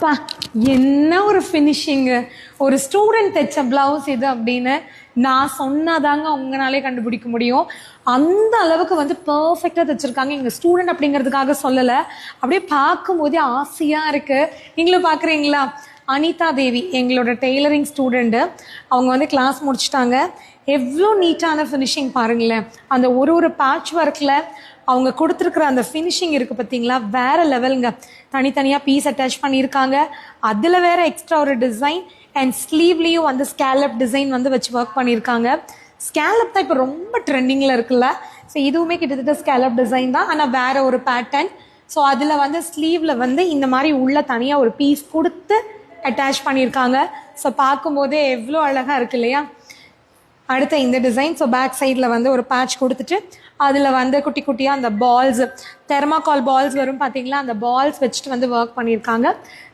அப்பா என்ன ஒரு ஃபினிஷிங்கு ஒரு ஸ்டூடெண்ட் தைச்ச பிளவுஸ் இது அப்படின்னு நான் சொன்னாதாங்க உங்களாலே கண்டுபிடிக்க முடியும். அந்த அளவுக்கு வந்து பர்ஃபெக்டாக தைச்சிருக்காங்க. எங்கள் ஸ்டூடெண்ட் அப்படிங்கிறதுக்காக சொல்லலை. அப்படியே பார்க்கும்போதே ஆசையாக இருக்குது நீங்களும் பார்க்குறீங்களா? அனிதா தேவி எங்களோட டெய்லரிங் ஸ்டூடெண்ட்டு அவங்க வந்து கிளாஸ் முடிச்சிட்டாங்க. எவ்வளோ நீட்டான ஃபினிஷிங் பாருங்களேன். அந்த ஒரு ஒரு பேட்ச் ஒர்க்கில் அவங்க கொடுத்துருக்குற அந்த ஃபினிஷிங் இருக்குது பார்த்தீங்களா வேற லெவலுங்க தனித்தனியாக பீஸ் அட்டாச் பண்ணியிருக்காங்க. அதில் வேற எக்ஸ்ட்ரா ஒரு டிசைன் அண்ட் ஸ்லீவ்லேயும் வந்து ஸ்கேலப் டிசைன் வந்து வச்சு ஒர்க் பண்ணியிருக்காங்க. ஸ்கேலப் தான் இப்போ ரொம்ப ட்ரெண்டிங்கில் இருக்குல்ல. ஸோ இதுவுமே கிட்டத்தட்ட ஸ்கேலப் டிசைன் தான். ஆனால் வேற ஒரு பேட்டர்ன் ஸோ அதில் வந்து ஸ்லீவில் வந்து இந்த மாதிரி உள்ள தனியாக ஒரு பீஸ் கொடுத்து அட்டாச் பண்ணியிருக்காங்க. ஸோ பார்க்கும்போதே எவ்வளோ அழகாக இருக்கு இல்லையா? அடுத்த இந்த டிசைன் ஸோ பேக் சைடில் வந்து ஒரு பேட்ச் கொடுத்துட்டு அதில் வந்து குட்டி குட்டியாக அந்த பால்ஸ் தெர்மாக்கால் பால்ஸ் வரும் பார்த்தீங்களா அந்த பால்ஸ் வச்சுட்டு வந்து ஒர்க் பண்ணியிருக்காங்க.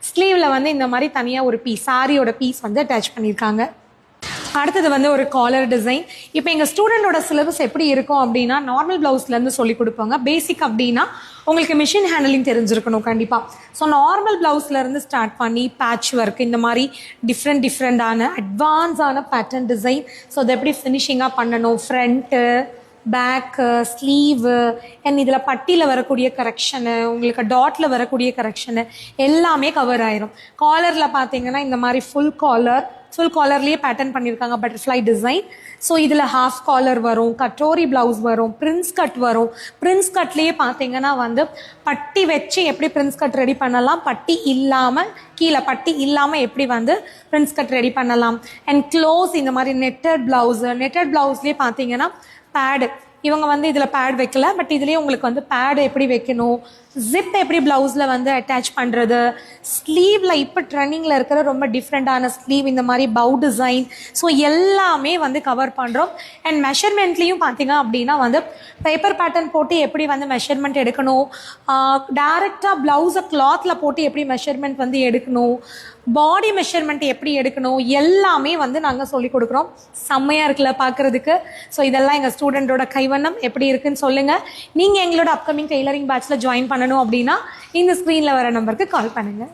ஸ்லீவில் வந்து இந்த மாதிரி தனியாக ஒரு பீஸ் சாரியோட பீஸ் வந்து அட்டாச் பண்ணியிருக்காங்க. அடுத்தது வந்து ஒரு காலர் டிசைன் இப்போ எங்கள் ஸ்டூடெண்டோட சிலபஸ் எப்படி இருக்கும் அப்படின்னா நார்மல் ப்ளவுஸ்லேருந்து சொல்லி கொடுப்பாங்க. பேசிக் அப்படின்னா உங்களுக்கு மிஷின் ஹேண்டலிங் தெரிஞ்சிருக்கணும் கண்டிப்பாக ஸோ நார்மல் ப்ளவுஸ்லேருந்து ஸ்டார்ட் பண்ணி பேட்ச் ஒர்க் இந்த மாதிரி டிஃப்ரெண்ட் டிஃப்ரெண்டான அட்வான்ஸான பேட்டர்ன் டிசைன் ஸோ அதை எப்படி ஃபினிஷிங்காக பண்ணணும்? Front back sleeve uh, and இதில் பட்டியில் வரக்கூடிய கரெக்ஷனு உங்களுக்கு டாட்டில் வரக்கூடிய கரெக்ஷனு எல்லாமே கவர் ஆயிரும். காலரில் பார்த்தீங்கன்னா இந்த மாதிரி ஃபுல் காலர் ஃபுல் காலர்லேயே பேட்டர்ன் பண்ணியிருக்காங்க பட்டர்ஃப்ளை டிசைன் ஸோ இதில் ஹாஃப் காலர் வரும் கட்டோரி ப்ளவுஸ் வரும் பிரின்ஸ் கட் வரும். பிரின்ஸ் கட்லேயே பார்த்தீங்கன்னா வந்து பட்டி வச்சு எப்படி பிரின்ஸ் கட் ரெடி பண்ணலாம் பட்டி இல்லாமல் கீழே பட்டி இல்லாமல் எப்படி வந்து பிரின்ஸ் கட் ரெடி பண்ணலாம். அண்ட் க்ளோஸ் இந்த மாதிரி நெட்டட் ப்ளவுஸு நெட்டட் ப்ளவுஸ்லேயே பார்த்தீங்கன்னா பேடு இவங்க வந்து இதில் பேட் வைக்கல பட் இதுலேயே உங்களுக்கு வந்து பேடு எப்படி வைக்கணும் ஜிப் எப்படி ப்ளவுஸில் வந்து அட்டாச் பண்ணுறது ஸ்லீவில் இப்போ ட்ரெண்டிங்கில் இருக்கிற ரொம்ப டிஃப்ரெண்ட்டான ஸ்லீவ் இந்த மாதிரி பவு டிசைன் ஸோ எல்லாமே வந்து கவர் பண்ணுறோம் அண்ட் மெஷர்மெண்ட்லேயும் பார்த்தீங்க அப்படின்னா வந்து பேப்பர் பேட்டர்ன் போட்டு எப்படி வந்து மெஷர்மெண்ட் எடுக்கணும்? டேரெக்டாக ப்ளவுஸை கிளாத்தில் போட்டு எப்படி மெஷர்மெண்ட் வந்து எடுக்கணும்? பாடி மெஷர்மெண்ட் எப்படி எடுக்கணும்? எல்லாமே வந்து நாங்கள் சொல்லி கொடுக்குறோம். செம்மையாக இருக்குல்ல பார்க்குறதுக்கு ஸோ இதெல்லாம் எங்கள் ஸ்டூடெண்டோட கைவண்ணம் எப்படி இருக்குன்னு சொல்லுங்கள் நீங்கள் எங்களோட அப்கமிங் டெய்லரிங் பேட்ச்சில் ஜாயின் பண்ண பண்ணணும் அப்படின்னா இந்த ஸ்க்ரீனில் வர நம்பருக்கு கால் பண்ணுங்கள்